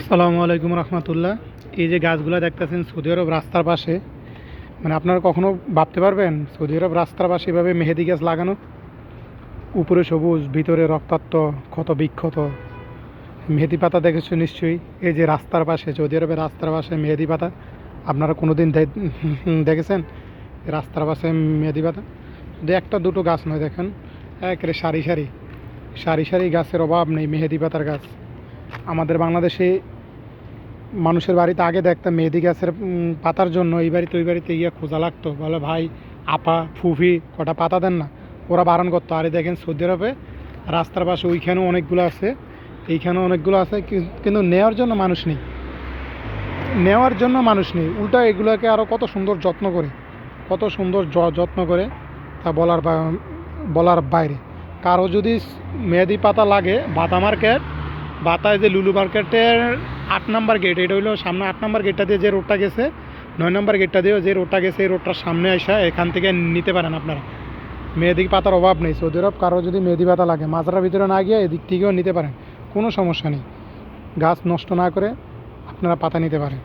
আসসালামু আলাইকুম রহমতুল্লাহ। এই যে গাছগুলো দেখতেছেন সৌদি আরব রাস্তার পাশে মানে আপনারা কখনো ভাবতে পারবেন সৌদি আরব রাস্তার পাশে এভাবে মেহেদি গাছ লাগানো? উপরে সবুজ, ভিতরে রক্তাক্ত, ক্ষত বিক্ষত। মেহেদি পাতা দেখেছ নিশ্চয়ই? এই যে রাস্তার পাশে, সৌদি আরবের রাস্তার পাশে মেহেদি পাতা, আপনারা কোনো দিন দেখেছেন? রাস্তার পাশে মেহেদি পাতা? শুধু একটা দুটো গাছ নয়, দেখেন। একেবারে সারি সারি। সারি সারি গাছের অভাব নেই, মেহেদি পাতার গাছ। আমাদের বাংলাদেশে মানুষের বাড়িতে আগে দেখতাম মেহেদি গাছের পাতার জন্য এই বাড়িতে ওই বাড়িতে গিয়ে খোঁজা লাগতো। বলে, ভাই, আপা, ফুফি কটা পাতা দেন না। ওরা বারণ করতো, আরে, দেখেন সৌদি আরবে রাস্তার পাশে ওইখানেও অনেকগুলো আছে, এইখানেও অনেকগুলো আছে কিন্তু নেওয়ার জন্য মানুষ নেই। নেওয়ার জন্য মানুষ নেই। উল্টা এগুলোকে আরও কত সুন্দর যত্ন করে, কত সুন্দর যত্ন করে তা বলার বলার বাইরে। কারও যদি মেহেদি পাতা লাগে বাতা মার্কেট বাতায় যে লুলু মার্কেটের আট নাম্বার গেট এটা হইল সামনে আট নাম্বার গেটটা দিয়ে যে রোডটা গেছে, নয় নম্বর গেটটা দিয়েও যে রোডটা গেছে, এই রোডটার সামনে আসা এখান থেকে নিতে পারেন আপনারা। মেহেদি পাতার অভাব নেই, সৌদি আরব কারও যদি মেহেদি পাতা লাগে, মাজারার ভিতরে না গিয়ে এদিক থেকেও নিতে পারেন, কোনো সমস্যা নেই। গাছ নষ্ট না করে আপনারা পাতা নিতে পারেন।